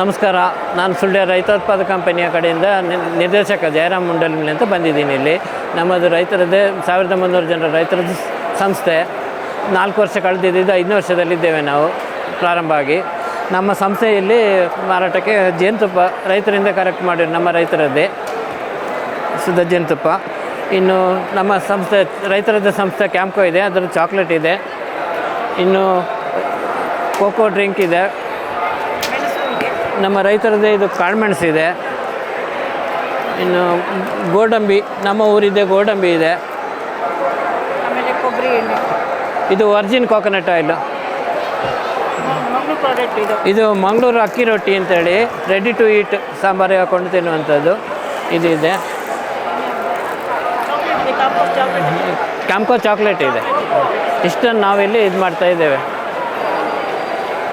ನಮಸ್ಕಾರ. ನಾನು ಸುಳ್ಯ ರೈತೋತ್ಪಾದ ಕಂಪನಿಯ ಕಡೆಯಿಂದ ನಿರ್ದೇಶಕ ಜಯರಾಮ್ ಮುಂಡಲ್ಮಿಲ್ ಅಂತ ಬಂದಿದ್ದೀನಿ ಇಲ್ಲಿ. ನಮ್ಮದು ರೈತರದ್ದೇ, ಸಾವಿರದ ಮುನ್ನೂರು ಜನರ ರೈತರದ್ದು ಸಂಸ್ಥೆ. ನಾಲ್ಕು ವರ್ಷ ಕಳೆದಿದ್ದು ಐದನೇ ವರ್ಷದಲ್ಲಿದ್ದೇವೆ ನಾವು ಪ್ರಾರಂಭ ಆಗಿ. ನಮ್ಮ ಸಂಸ್ಥೆಯಲ್ಲಿ ಮಾರಾಟಕ್ಕೆ ಜೇನುತುಪ್ಪ ರೈತರಿಂದ ಕರೆಕ್ಟ್ ಮಾಡಿ ನಮ್ಮ ರೈತರದ್ದೇ. ಶುದ್ಧ ಜೇನುತುಪ್ಪ. ಇನ್ನು ನಮ್ಮ ಸಂಸ್ಥೆ, ರೈತರದ್ದೇ ಸಂಸ್ಥೆ ಕ್ಯಾಂಪ್ಕೋ ಇದೆ ಅದರ ಚಾಕ್ಲೇಟ್ ಇದೆ. ಇನ್ನು ಕೋಕೋ ಡ್ರಿಂಕ್ ಇದೆ. ನಮ್ಮ ರೈತರದ್ದೇ ಇದು ಕಾಳುಮೆಣಸು ಇದೆ. ಇನ್ನು ಗೋಡಂಬಿ ನಮ್ಮ ಊರಿದೆ ಗೋಡಂಬಿ ಇದೆ. ಆಮೇಲೆ ಕೊಬ್ಬರಿ ಎಣ್ಣೆ. ಇದು ವರ್ಜಿನ್ ಕೋಕೋನಟ್ ಆಯಿಲ್ ಇದು. ಮಂಗಳೂರು ಅಕ್ಕಿ ರೊಟ್ಟಿ ಅಂತೇಳಿ ರೆಡಿ ಟು ಈಟ್ ಸಾಂಬಾರು ಹಾಕೊಂಡು ತಿನ್ನುವಂಥದ್ದು. ಇದಿದೆ ಕ್ಯಾಂಕೋ ಚಾಕ್ಲೇಟ್ ಇದೆ. ಇಷ್ಟನ್ನು ನಾವಿಲ್ಲಿ ಇದು ಮಾಡ್ತಾ ಇದ್ದೇವೆ.